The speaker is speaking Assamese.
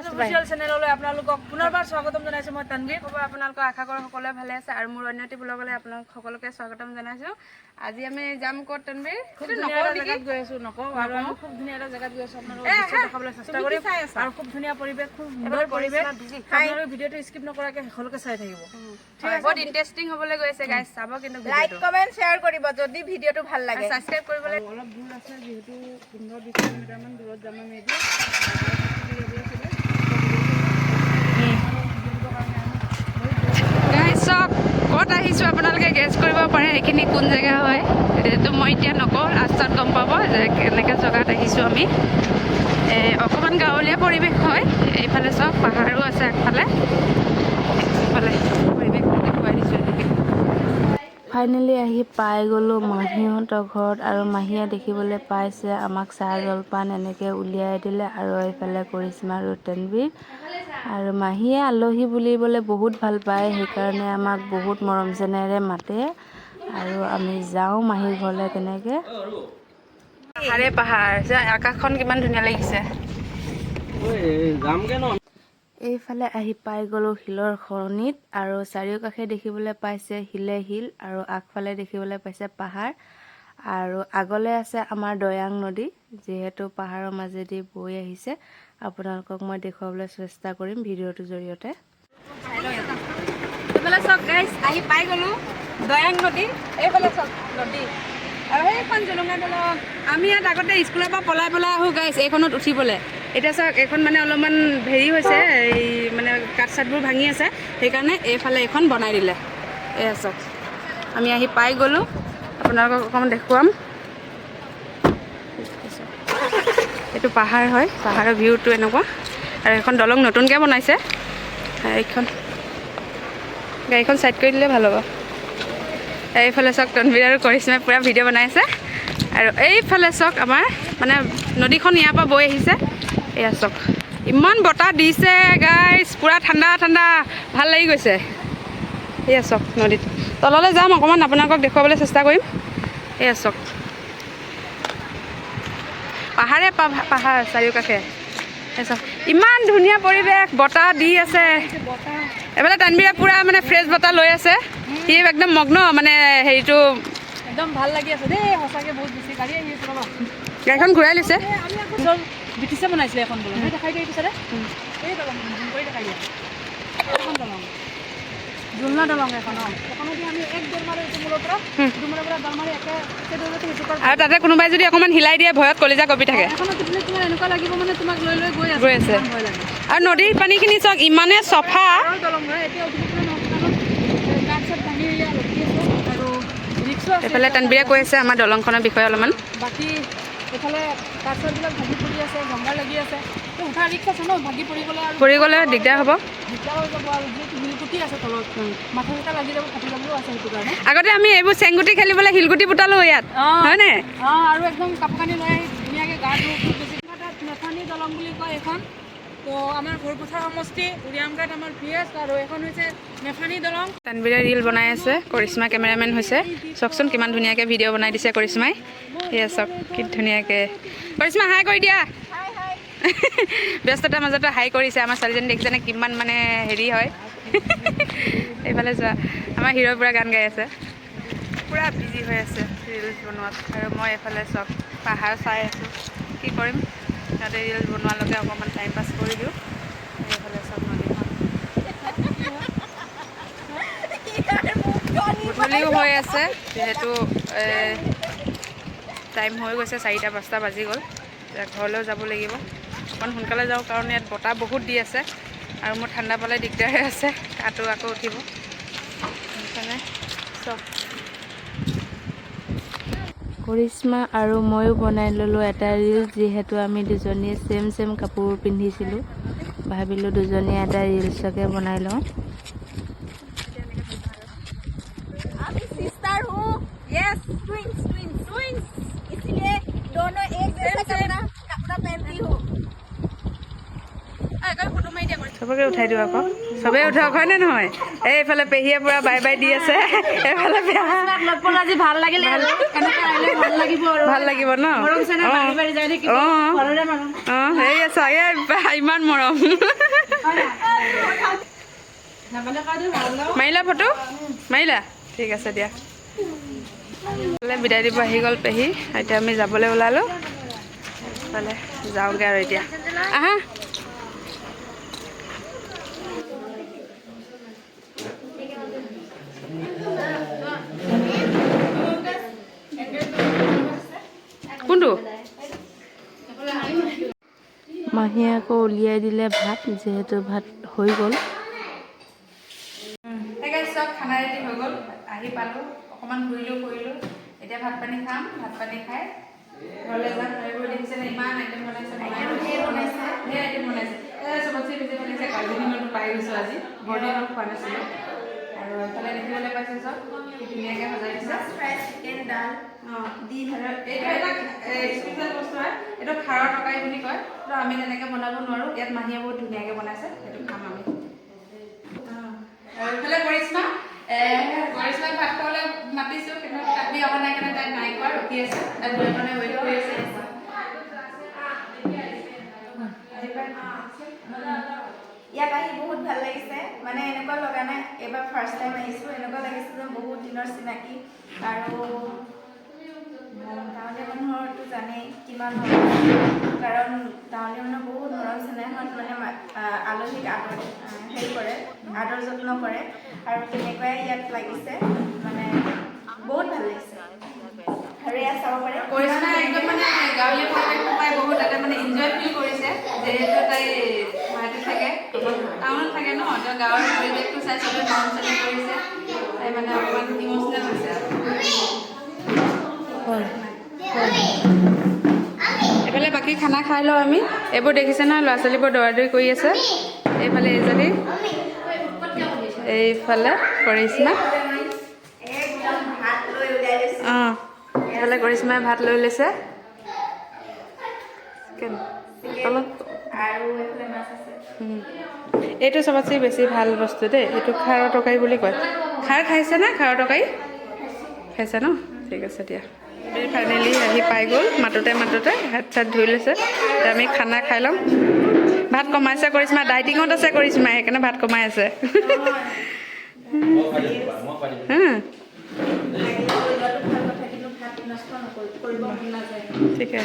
অফিচিয়েল চেনেললৈ আপোনালোকক পুনৰবাৰ স্বাগতম জনাইছোঁ মই তানভীৰ। খবৰ আপোনালোকক আশা কৰোঁ সকলোৱে ভালে আছে আৰু মোৰ অন্যটি ব্লগলৈ আপোনালোক সকলোকে স্বাগতম জনাইছোঁ। আজি আমি যাম ক'ত তনবীৰ খুব ধুনীয়া এটা জেগাত গৈ আছোঁ নকওঁ আৰু আমি খুব ধুনীয়া এটা জেগাত গৈ আছোঁ আপোনালোকক দেখাবলৈ চেষ্টা কৰিম। আৰু খুব ধুনীয়া পৰিৱেশ খুব সুন্দৰ পৰিৱেশ। আপোনালোকে ভিডিঅ'টো স্কিপ নকৰাকৈ শেষলৈকে চাই থাকিব। বহুত ইণ্টাৰেষ্টিং হ'বলৈ গৈ আছে গাইজ চাব কিন্তু লাইক কমেণ্ট শ্বেয়াৰ কৰিব যদি ভিডিঅ'টো ভালো লাগে। ছাবস্ক্ৰাইব কৰিবলৈ অলপ দূৰ আছে যিহেতু পোন্ধৰ বিছ কিলোমিটাৰমান দূৰত যাম আমি এতিয়া। পাৰে সেইখিনি কোন জেগা হয় এইটো মই এতিয়া নকওঁ লাষ্টত গম পাব যে কেনেকৈ জেগাত আহিছোঁ আমি। অকণমান গাঁৱলীয়া পৰিৱেশ হয় এইফালে চাওক পাহাৰো আছে আগফালে। এইফালে পৰিৱেশ দেখুৱাই দিছোঁ ফাইনেলি আহি পাই গ'লোঁ মাহীহঁতৰ ঘৰত আৰু মাহীয়ে দেখিবলৈ পাইছে আমাক চাহ জলপান এনেকৈ উলিয়াই দিলে আৰু এইফালে কৰিশ্মা আৰু তেনবীৰ আৰু মাহীয়ে আলহী বুলিবলৈ বহুত ভাল পায় সেইকাৰণে আমাক বহুত মৰম চেনেৰে মাতে। আৰু আমি যাওঁ মাহীৰ ঘৰলৈ তেনেকৈ। পাহাৰে পাহাৰ যে আকাশখন কিমান ধুনীয়া লাগিছে। এইফালে আহি পাই গ'লোঁ শিলৰ খৰণিত আৰু চাৰিওকাষে দেখিবলৈ পাইছে শিলে শিল আৰু আগফালে দেখিবলৈ পাইছে পাহাৰ। আৰু আগলৈ আছে আমাৰ দৈয়াং নদী যিহেতু পাহাৰৰ মাজেদি বৈ আহিছে। আপোনালোকক মই দেখুৱাবলৈ চেষ্টা কৰিম ভিডিঅ'টোৰ জৰিয়তে। চাওক আহি পাই গ'লোঁ। দয়াং নদী এইফালে নদী। আৰু সেইখন জুলুঙা দলং আমি ইয়াত আগতে স্কুলৰ পৰা পলাই পলাই আহোঁ গাইজ এইখনত উঠিবলৈ। এতিয়া চাওক এইখন মানে অলপমান হেৰি হৈছে এই মানে কাঠ চাঠবোৰ ভাঙি আছে সেইকাৰণে এইফালে এইখন বনাই দিলে। এয়া চাওক আমি আহি পাই গ'লোঁ আপোনালোকক অকণমান দেখুৱাম। এইটো পাহাৰ হয় পাহাৰৰ ভিউটো এনেকুৱা। আৰু এইখন দলং নতুনকৈ বনাইছে এইখন। গাড়ীখন ছাইড কৰি দিলে ভাল হ'ব। এইফালে চাওক তনবীৰ আৰু কৰিশ্মাই পূৰা ভিডিঅ' বনাই আছে আৰু এইফালে চাওক আমাৰ মানে নদীখন ইয়াৰ পৰা বৈ আহিছে। এয়া চাওক ইমান বতাহ দিছে গাইজ পূৰা ঠাণ্ডা ঠাণ্ডা ভাল লাগি গৈছে। এয়া চাওক নদীত। তললৈ যাম অকণমান আপোনালোকক দেখুৱাবলৈ চেষ্টা কৰিম। এয়া চাওক। পাহাৰে পাহাৰ চাৰিওকাষে। ইমান ধুনীয়া পৰিৱেশ বতাহ দি আছে। এইফালে তানবিৰে পূৰা মানে ফ্ৰেছ বতাহ লৈ আছে। সি একদম মগ্ন মানে হেৰিটো একদম ভালো লাগি আছে দেই সঁচাকৈ বহুত বেছি গাড়ী আহি আছে ৰ'বা। গাড়ীখন ঘূৰাই লৈছে। ব্ৰিটিছে বনাইছিলে এখন দলং। সেই দেখাই দিয়ে পিছতে। এই দলং কৰি দেখাই দিয়া। এইখন দলং। জুলনা দলং এখন অঁ। সেইখনেদি আমি এক দৌৰ মাৰো ইটো মূলৰ পৰা। ইটো মূলৰ পৰা দৌৰ মাৰি একে দৌৰতে সিটো পাৰ আৰু তাতে কোনোবাই যদি অকণমান হিলাই দিয়ে ভয়ত কলিজা কঁপি থাকে। এখনত উঠিলে তোমাৰ এনেকুৱা লাগিব মানে তোমাক লৈ লৈ গৈ আছে। গৈ আছে। আৰু নদীৰ পানীখিনি চাওক ইমানে চফা। দলং হয় এতিয়া উঠিবলৈ নহ'ব কাৰণ কাঠ চাঠ ভাঙি এয়া ৰখি আছে আৰু ৰিক্সো আছে এইফালে তানবিৰে কৈ আছে আমাৰ দলংখনৰ বিষয়ে অলপমান। বাকী এইফালে কাঠ চাঠবিলাক ভাগি পৰি আছে গংগা লাগি আছে। উঠা ৰিক্স আছে ন ভাগি পৰি গ'লে পৰি গ'লে দিগদাৰ হ'ব। দিগদাৰ হৈ যাব আৰু যিহেতু শিলগুটি আছে তলত। মাথা চাথা লাগি যাব ফাটি যাবলৈও আছে সেইটো কাৰণে। আগতে আমি এইবোৰ চেংগুটি খেলিবলৈ শিলগুটি পুতালো ইয়াত হয়নে অঁ আৰু একদম কাপোৰ কানি লৈ আহি ধুনীয়াকৈ গা খুব বেছি দলং বুলি কয় এইখন। তো ঘৰপথাৰ সমষ্টি এখন দলং। আছে কৰিশ্মা কেমেৰামেন হৈছে। চাওকচোন কিমান ধুনীয়াকৈ ভিডিঅ' বনাই দিছে কৰিশ্মাই। চাওক কি ধুনীয়াকৈ। কৰিশ্মা হাই কৰি দিয়া। ব্যস্ততাৰ মাজতে হাই কৰিছে আমাৰ ছোৱালীজনী দেখিছেনে কিমান মানে হেৰি হয়। এইফালে চোৱা আমাৰ হিৰ' পূৰা গান গাই আছে। পূৰা বিজি হৈ আছে ৰিলচ বনোৱাত। আৰু মই এইফালে চব পাহাৰ চাই আছোঁ। কি কৰিম? সিহঁতে ৰিলচ বনোৱালৈকে অকণমান টাইম পাছ কৰি দিওঁ। এইফালে চব নদীখন। গধূলিও হৈ আছে যিহেতু টাইম হৈ গৈছে চাৰিটা পাঁচটা বাজি গ'ল। এতিয়া ঘৰলৈও যাব লাগিব। অকণ সোনকালে যাওঁ কাৰণ ইয়াত বতাহ বহুত দি আছে আৰু মোৰ ঠাণ্ডা পালে দিগদাৰ আছে কাটো আকৌ উঠিব। সেইকাৰণে চব কৰিশ্মা আৰু ময়ো বনাই ল'লোঁ এটা ৰিল যিহেতু আমি দুজনীয়ে ছেম চেম কাপোৰ পিন্ধিছিলোঁ। ভাবিলোঁ দুজনীয়ে এটা ৰিলচকে বনাই লওঁ। চবকে উঠাই দিওঁ আকৌ। চবেই উঠাওক হয়নে নহয়? এইফালে পেহীয়ে পূৰা বাই বাই দি আছে। এইফালে আজি ভাল লাগিলে ভাল লাগিব ন? অঁ। সেই চাগে ইমান মৰম। মাৰিলা ফটো? মাৰিলা? ঠিক আছে দিয়া। বিদায় দিব আহি গ'ল পেহী। এতিয়া আমি যাবলৈ ওলালোঁ। এইফালে যাওঁগৈ আৰু এতিয়া। আহা। কোনটো মাহীয়ে আকৌ উলিয়াই দিলে ভাত যিহেতু ভাত হৈ গ'ল। সেই চব খানা ৰেডি হৈ গ'ল। আহি পালোঁ অকণমান ঘূৰিলোঁ ফুৰিলোঁ। এতিয়া ভাত পানী খাম ভাত পানী খাই ঘৰলৈ যাম। এইবোৰ দেখিছেনে ইমান আইটেম বনাইছে ধেৰ বনাইছে। ধেৰ আইটেম বনাইছে। এই চবতচে বেছি বনাইছে কাজিনী মাংস পাই গৈছোঁ আজি। বৰ্ডি মাংস খোৱা নাছিলোঁ। আৰু এইফালে দেখিবলৈ পাইছে চব কি ধুনীয়াকৈ সজাই দিছে ফ্ৰাই চিকেন ডাল অঁ এইটো এটা স্পেচিয়েল বস্তু হয়। এইটো খাৰৰ তৰকাৰী বুলি কয়। তো আমি তেনেকৈ বনাব নোৱাৰোঁ। ইয়াত মাহীয়ে বহুত ধুনীয়াকৈ বনাইছে। সেইটো খাম আমি। এইফালে কৰিশ্মা। কৰিশ্মাক ভাত খাবলৈ মাতিছোঁ। কিন্তু কাটি অহা নাই কাৰণে তাই নাই খোৱা ৰখি আছে। দুই কাৰণে ৱেইট কৰি আছে। ফাৰ্ষ্ট টাইম আহিছোঁ, এনেকুৱা লাগিছে যে বহুত দিনৰ চিনাকি। আৰু গাঁৱলীয়া মানুহৰতো জানেই কিমান কাৰণ গাঁৱলীয়া মানুহ বহুত মৰম চেনেহত মানে আলহীক আদৰ, হেৰি কৰে, আদৰ যত্ন কৰে। আৰু তেনেকুৱাই ইয়াত লাগিছে মানে বহুত ভালো লাগিছে। আৰু এয়া চাব পাৰে। মানে গাঁৱলীয়া পৰিৱেশটো পাই মানে ইনজয় ফিল কৰিছে, যিহেতু তাই গুৱাহাটীত থাকে। টাউনত থাকে ন তেওঁ গাঁৱৰ পৰিৱেশটো চাই মৰম চেনেহ কৰিছে তাই মানে অকণমান ইম'চনেল হৈছে এইফালে বাকী খানা খাই লওঁ আমি এইবোৰ দেখিছে নহয় ল'ৰা ছোৱালীবোৰ দৌৰা দৌৰি কৰি আছে এইফালে এইজনী এইফালে কৰিশ্মা অঁ এইফালে কৰিশ্মাই ভাত লৈ লৈছে কেনে? তলত আৰু এইফালে মাছ আছে উম। এইটো চবতচে বেছি ভালো বস্তু দেই, এইটো খাৰৰ তৰকাৰী বুলি কয়। খাৰ খাইছে নে? খাৰৰ তৰকাৰী খাইছে ন? ঠিক আছে দিয়া। ফাইনেলি আহি পাই গ'ল, মাতোতে মাতোতে হাত চাত ধুই লৈছে। আমি খানা খাই ল'ম। ভাত কমাইছে কৰিশ্মা ডাইটিঙত আছে কৰিশ্মা সেইকাৰণে ভাত কমাই আছে। ঠিকে।